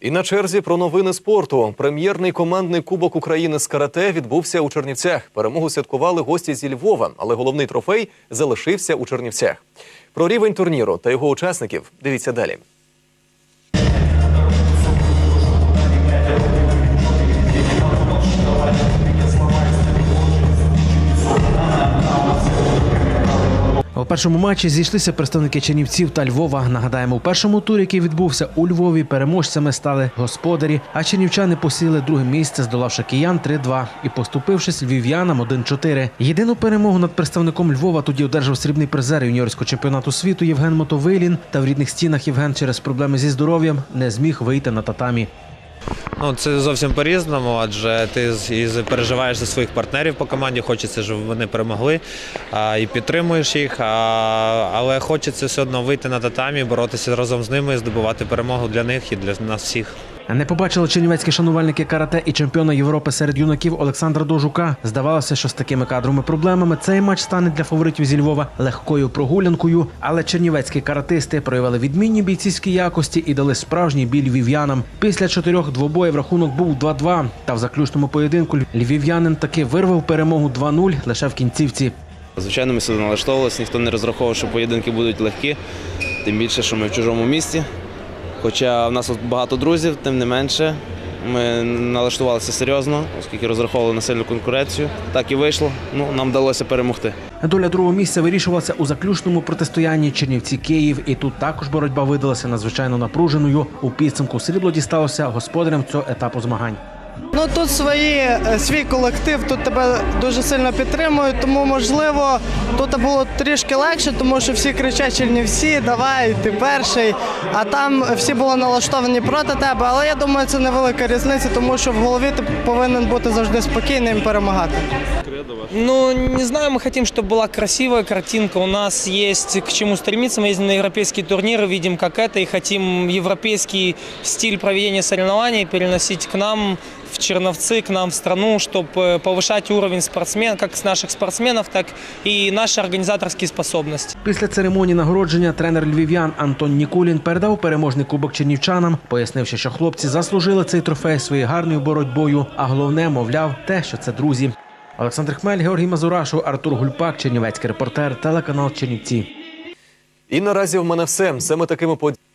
І на черзі про новини спорту. Прем'єрний командний кубок України з карате відбувся у Чернівцях. Перемогу святкували гості зі Львова, але головний трофей залишився у Чернівцях. Про рівень турніру та його учасників дивіться далі. У першому матчі зійшлися представники Чернівців та Львова. Нагадаємо, у першому турі, який відбувся у Львові, переможцями стали господарі, а чернівчани посіли друге місце, здолавши киян 3-2 і поступившись львів'янам 1-4. Єдину перемогу над представником Львова тоді одержав срібний призер юніорського чемпіонату світу Євген Мотовилін. Та в рідних стінах Євген через проблеми зі здоров'ям не зміг вийти на татамі. Ну, це зовсім по-різному, адже ти і переживаєш за своїх партнерів по команді, хочеться, щоб вони перемогли і підтримуєш їх. Але хочеться все одно вийти на татамі, боротися разом з ними, здобувати перемогу для них і для нас всіх. Не побачили чернівецькі шанувальники карате і чемпіона Європи серед юнаків Олександра Дожука. Здавалося, що з такими кадровими проблемами цей матч стане для фаворитів зі Львова легкою прогулянкою. Але чернівецькі каратисти проявили відмінні бійцівські якості і дали справжній біль львів'янам. Після чотирьох двобоїв рахунок був 2-2. Та в заключному поєдинку львів'янин таки вирвав перемогу 2-0 лише в кінцівці. Звичайно, ми сюди налаштовувалися, ніхто не розраховував, що поєдинки будуть легкі, тим більше, що ми в чужому місті. Хоча в нас багато друзів, тим не менше, ми налаштувалися серйозно, оскільки розраховували на сильну конкуренцію. Так і вийшло. Ну, нам вдалося перемогти. Доля другого місця вирішувалася у заключному протистоянні Чернівці Київ, і тут також боротьба видалася надзвичайно напруженою. У підсумку срібло дісталося господарям цього етапу змагань. Ну тут свої, е, свій колектив, тут тебе дуже сильно підтримують, тому можливо тут було трішки легше, тому що всі кричать Чернівці, давай, ти перший. А там всі були налаштовані проти тебе. Але я думаю, це невелика різниця, тому що в голові ти повинен бути завжди спокійним і перемагати. Ну, не знаю, мы хотим, чтобы была красивая картинка. У нас есть к чему стремиться. Мы ездим на европейские турниры, видим, как это, и хотим европейский стиль проведения соревнований переносить к нам в Черновцы, к нам в страну, чтобы повышать уровень спортсмен, как с наших спортсменов, так и наши организаторские способности. Після церемонії нагородження тренер львів'ян Антон Нікулін передав переможний кубок чернівчанам, пояснивши, що хлопці заслужили цей трофей своєю гарною боротьбою. А головне, мовляв, те, що це друзі. Олександр Хмель, Георгій Мазурашу, Артур Гульпак, Чернівецький репортер, телеканал Чернівці. І наразі в мене все. Саме такими подіями.